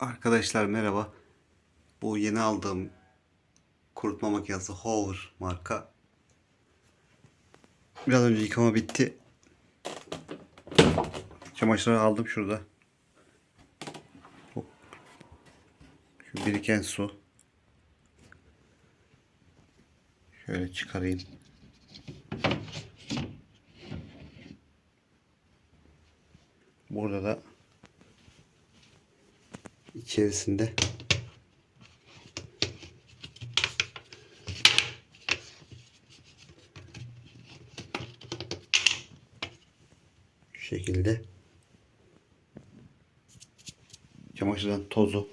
Arkadaşlar merhaba. Bu yeni aldığım kurutma makinesi Hover marka. Biraz önce yıkama bitti. Çamaşırları aldım şurada. Hop. Şu biriken su. Şöyle çıkarayım. Burada da içerisinde şu şekilde çamaşırdan tozu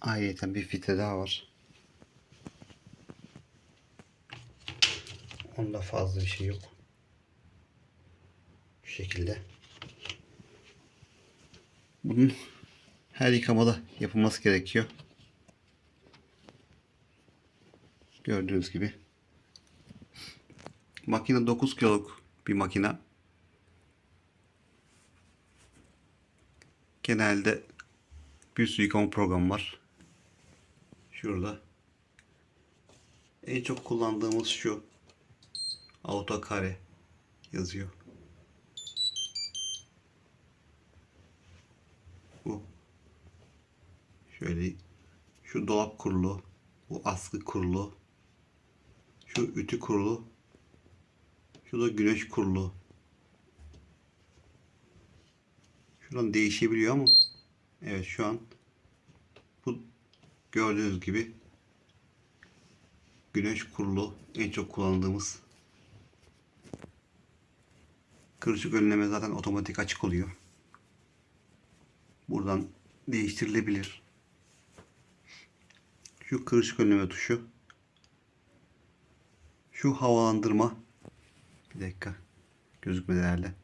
ayrıca bir filtre daha var. Onda fazla bir şey yok. Şu şekilde. Bunun her yıkamada yapılması gerekiyor. Gördüğünüz gibi. Makine 9 kiloluk bir makine. Genelde bir sürü yıkama programı var. Şurada. En çok kullandığımız şu. AutoCare yazıyor. Bu. Şöyle şu dolap kurulu, bu askı kurulu, şu ütü kurulu, şu da güneş kurulu. Şuradan değişebiliyor ama evet şu an bu gördüğünüz gibi güneş kurulu en çok kullandığımız kırışık önleme zaten otomatik açık oluyor. Buradan değiştirilebilir. Şu kırışık önleme tuşu. Şu havalandırma. Bir dakika. Gözükmedi herhalde.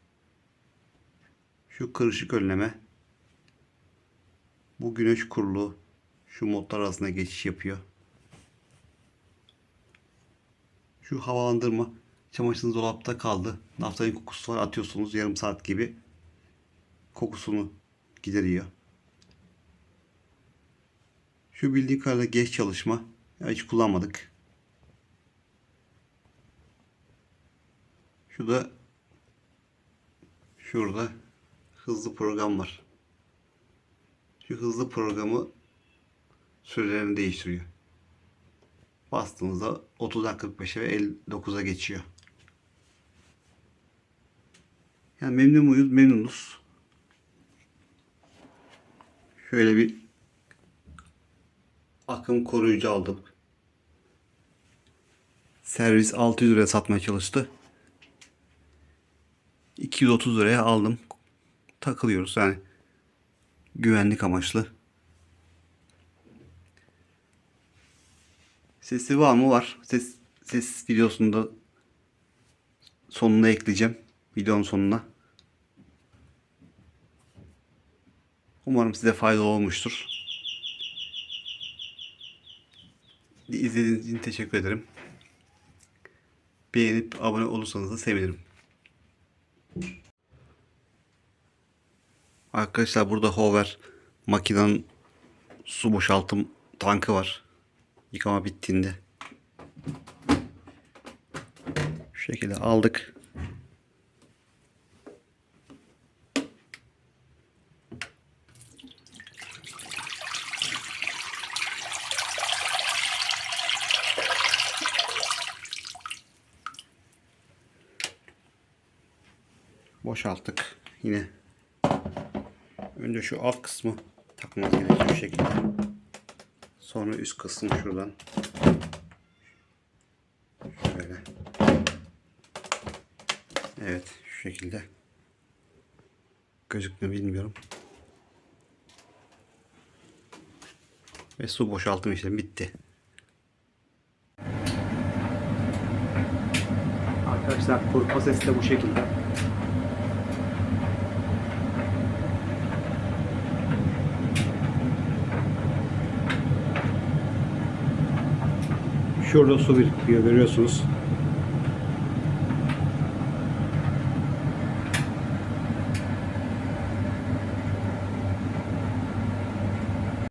Şu kırışık önleme. Bu güneş kurulu. Şu modlar arasında geçiş yapıyor. Şu havalandırma. Çamaşırınız dolapta kaldı. Naftalin kokusu var. Atıyorsunuz yarım saat gibi. Kokusunu gideriyor. Şu bildiğin kadarıyla geç çalışma. Ya hiç kullanmadık. Şu da şurada hızlı program var. Şu hızlı programı sürelerini değiştiriyor. Bastığınızda 30'dan 45'e ve 59'a geçiyor. Yani memnun muyuz? Memnunuz. Şöyle bir akım koruyucu aldım. Servis 600 liraya satmaya çalıştı. 230 liraya aldım. Takılıyoruz yani güvenlik amaçlı. Sesi var mı? Var. Ses ses videosunda sonuna ekleyeceğim. Videonun sonuna. Umarım size faydalı olmuştur. İzlediğiniz için teşekkür ederim. Beğenip abone olursanız da sevinirim. Arkadaşlar burada Hover makinenin su boşaltım tankı var. Yıkama bittiğinde. Şu şekilde aldık. Boşalttık. Yine önce şu alt kısmı takmamız gerekiyor şu şekilde. Sonra üst kısım şuradan şöyle. Evet şu şekilde. Gözükmüyor bilmiyorum. Ve su boşaltım işlemi bitti. Arkadaşlar kurutma sesi de bu şekilde. Şurada su birikiyor görüyorsunuz.